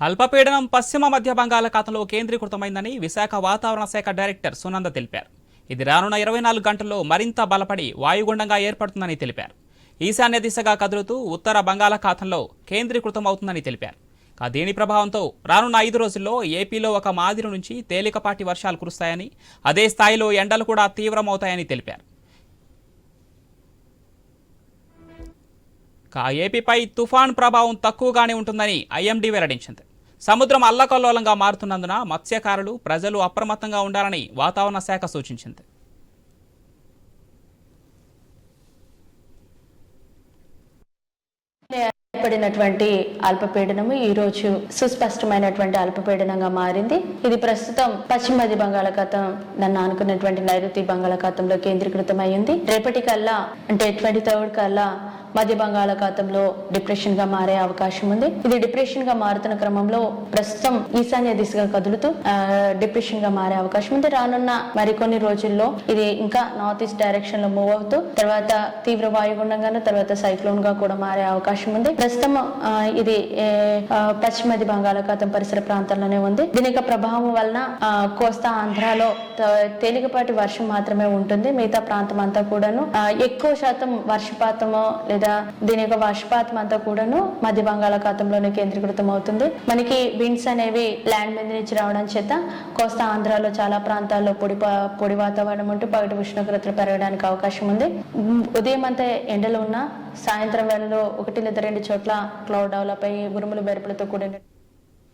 అల్పపీడనం పశ్చిమ మధ్య బంగాళాఖాతంలో కేంద్రీకృతమైందని విశాఖ వాతావరణ శాఖ డైరెక్టర్ సునంద తెలిపారు. ఇది రానున్న ఇరవై నాలుగు గంటల్లో మరింత బలపడి వాయుగుండంగా ఏర్పడుతుందని తెలిపారు. ఈశాన్య దిశగా కదులుతూ ఉత్తర బంగాళాఖాతంలో కేంద్రీకృతమవుతుందని తెలిపారు. దీని ప్రభావంతో రానున్న ఐదు రోజుల్లో ఏపీలో ఒక మాదిరి నుంచి తేలికపాటి వర్షాలు కురుస్తాయని అదే స్థాయిలో ఎండలు కూడా తీవ్రమవుతాయని తెలిపారు. ఏపీపై తుఫాన్ ప్రభావం తక్కువగానే ఉంటుందని ఐఎండీ వెల్లడించింది. సముద్రం అల్లకల్లోలంగా మారుతున్నందున మత్స్యకారులు ప్రజలు అప్రమత్తంగా ఉండాలని వాతావరణ శాఖ సూచించింది. ఏర్పడినటువంటి అల్పపీడనము ఈ రోజు సుస్పష్టమైనటువంటి అల్పపీడనంగా మారింది. ఇది ప్రస్తుతం పశ్చిమ మధ్య బంగాళాఖాతం నన్ను అనుకున్నటువంటి నైరుతి బంగాళాఖాతంలో కేంద్రీకృతమై ఉంది. రేపటి కల్లా అంటే ట్వంటీ థర్డ్ కల్లా మధ్య బంగాళాఖాతంలో డిప్రెషన్గా మారే అవకాశం ఉంది. ఇది డిప్రెషన్గా మారుతున్న క్రమంలో ప్రస్తుతం ఈశాన్య దిశగా కదులుతూ డిప్రెషన్గా మారే అవకాశం ఉంది. రానున్న మరికొన్ని రోజుల్లో ఇది ఇంకా నార్త్ ఈస్ట్ డైరెక్షన్లో మూవ్ అవుతూ తర్వాత తీవ్ర వాయుగుండంగాను తర్వాత సైక్లోన్గా కూడా మారే అవకాశం ఉంది. ప్రస్తుతం ఇది పశ్చిమది పశ్చిమ బంగాళాఖాతం పరిసర ప్రాంతాల్లోనే ఉంది. దీని యొక్క ప్రభావం వలన కోస్తా ఆంధ్రాలో తేలికపాటి వర్షం మాత్రమే ఉంటుంది. మిగతా ప్రాంతం అంతా కూడాను ఎక్కువ శాతం వర్షపాతము లేదా దీని యొక్క వర్షపాతం అంతా కూడాను మధ్య బంగాళాఖాతంలోనే కేంద్రీకృతం అవుతుంది మనకి విండ్స్ అనేవి ల్యాండ్ మీద నుంచి రావడం చేత కోస్తా ఆంధ్రాలో చాలా ప్రాంతాల్లో పొడి పొడి వాతావరణం ఉంటూ పగటి ఉష్ణోగ్రతలు పెరగడానికి అవకాశం ఉంది. ఉదయం అంతా ఎండలు ఉన్నా సాయంత్రం వేళలో ఒకటి లేదా రెండు చోట్ల క్లౌడ్ డెవలప్ అయ్యి ఉరుములు మెరుపులతో కూడిన